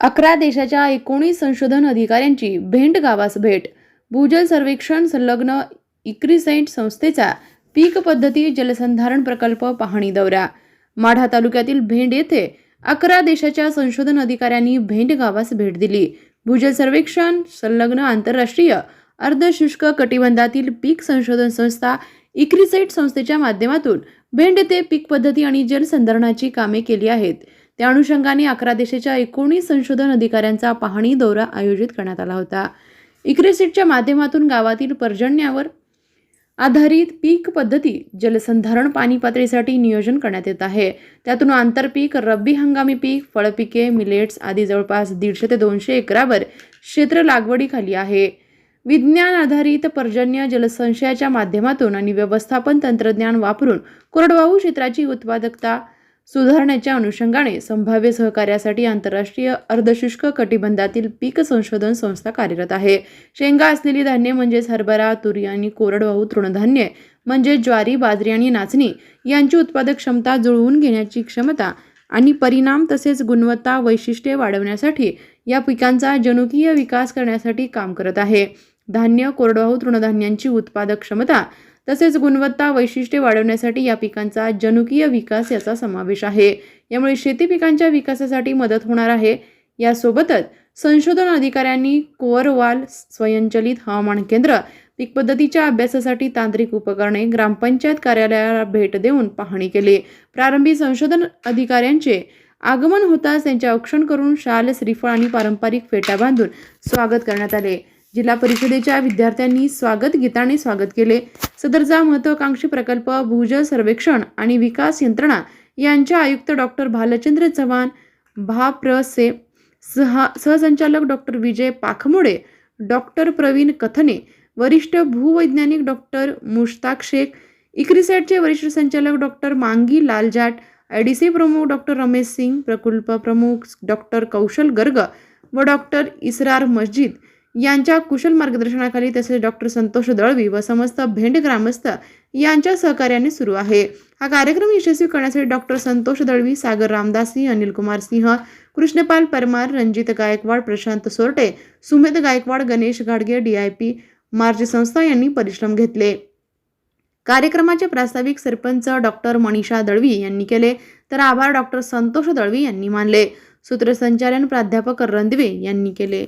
अकरा देशाच्या एकोणीस संशोधन अधिकाऱ्यांची भेंट गावास भेट. भूजल सर्वेक्षण संलग्न इक्रिसेंट संस्थेचा पीक पद्धती जलसंधारण प्रकल्प पाहणी दौरा. माढा तालुक्यातील भेंड येथे अकरा देशाच्या संशोधन अधिकाऱ्यांनी भेंड गावास भेट दिली. भूजल सर्वेक्षण संलग्न आंतरराष्ट्रीय अर्धशुष्क कटिबंधातील पीक संशोधन संस्था इक्रिसेट संस्थेच्या माध्यमातून भेंड येथे पीक पद्धती आणि जलसंधारणाची कामे केली आहेत. त्या अनुषंगाने अकरा देशाच्या एकोणीस संशोधन अधिकाऱ्यांचा पाहणी दौरा आयोजित करण्यात आला होता. इक्रेसिटच्या माध्यमातून गावातील पर्जन्यावर आधारित पीक पद्धती जलसंधारण पाणी पातळीसाठी नियोजन करण्यात येत आहे. त्यातून आंतरपीक रब्बी हंगामी पीक फळपिके मिलेट्स आदी जवळपास दीडशे ते दोनशे एकरावर क्षेत्र लागवडीखाली आहे. विज्ञान आधारित पर्जन्य जलसंशयाच्या माध्यमातून आणि व्यवस्थापन तंत्रज्ञान वापरून कोरडवाहू क्षेत्राची उत्पादकता सुधारण्याच्या अनुषंगाने संभाव्य सहकार्यासाठी आंतरराष्ट्रीय अर्धशुष्क कटिबंधातील पीक संशोधन संस्था कार्यरत आहे. शेंगा असलेली धान्य म्हणजेच हरभरा तुरी आणि कोरडवाहू तृणधान्य म्हणजे ज्वारी बाजरी आणि नाचणी यांची उत्पादक क्षमता जुळवून घेण्याची क्षमता आणि परिणाम तसेच गुणवत्ता वैशिष्ट्ये वाढवण्यासाठी या पिकांचा जनुकीय विकास करण्यासाठी काम करत आहे. धान्य कोरडवाहू तृणधान्यांची उत्पादक क्षमता तसेच गुणवत्ता वैशिष्ट्ये वाढवण्यासाठी या पिकांचा जनुकीय विकास याचा समावेश आहे. यामुळे शेती पिकांच्या विकासासाठी मदत होणार आहे. यासोबतच संशोधन अधिकाऱ्यांनी कोअरवाल स्वयंचलित हवामान केंद्र पीक पद्धतीच्या अभ्यासासाठी तांत्रिक उपकरणे ग्रामपंचायत कार्यालयाला भेट देऊन पाहणी केली. प्रारंभी संशोधन अधिकाऱ्यांचे आगमन होताच त्यांचे औक्षण करून शाल श्रीफळ आणि पारंपरिक फेट्या बांधून स्वागत करण्यात आले. जिल्हा परिषदेच्या विद्यार्थ्यांनी स्वागत गीताने स्वागत केले. सदरचा महत्वाकांक्षी प्रकल्प भूजल सर्वेक्षण आणि विकास यंत्रणा यांच्या आयुक्त डॉक्टर भालचंद्र चव्हाण भाप्रसे सहा सहसंचालक डॉक्टर विजय पाखमोडे डॉक्टर प्रवीण कथने वरिष्ठ भूवैज्ञानिक डॉक्टर मुश्ताक शेख इक्रिसॅटचे वरिष्ठ संचालक doctor Mangi Laljat I D C प्रमुख डॉक्टर रमेश सिंग प्रकल्प प्रमुख डॉक्टर कौशल गर्ग व डॉक्टर इसरार मस्जिद यांच्या कुशल मार्गदर्शनाखाली तसेच डॉक्टर संतोष दळवी व समस्त भेंड ग्रामस्थ यांच्या सहकार्याने सुरू आहे. हा कार्यक्रम यशस्वी करण्यासाठी doctor Santosh Dalvi Sagar Ramdasi Anil Kumar Singh Krishnapal Parmar Ranjit Gaikwad Prashant Sorte Sumedh Gaikwad Ganesh Gadge D I P March संस्था यांनी परिश्रम घेतले. कार्यक्रमाचे प्रास्ताविक सरपंच डॉक्टर मनीषा दळवी यांनी केले तर आभार डॉक्टर संतोष दळवी यांनी मानले. सूत्रसंचालन प्राध्यापक रणदिवे यांनी केले.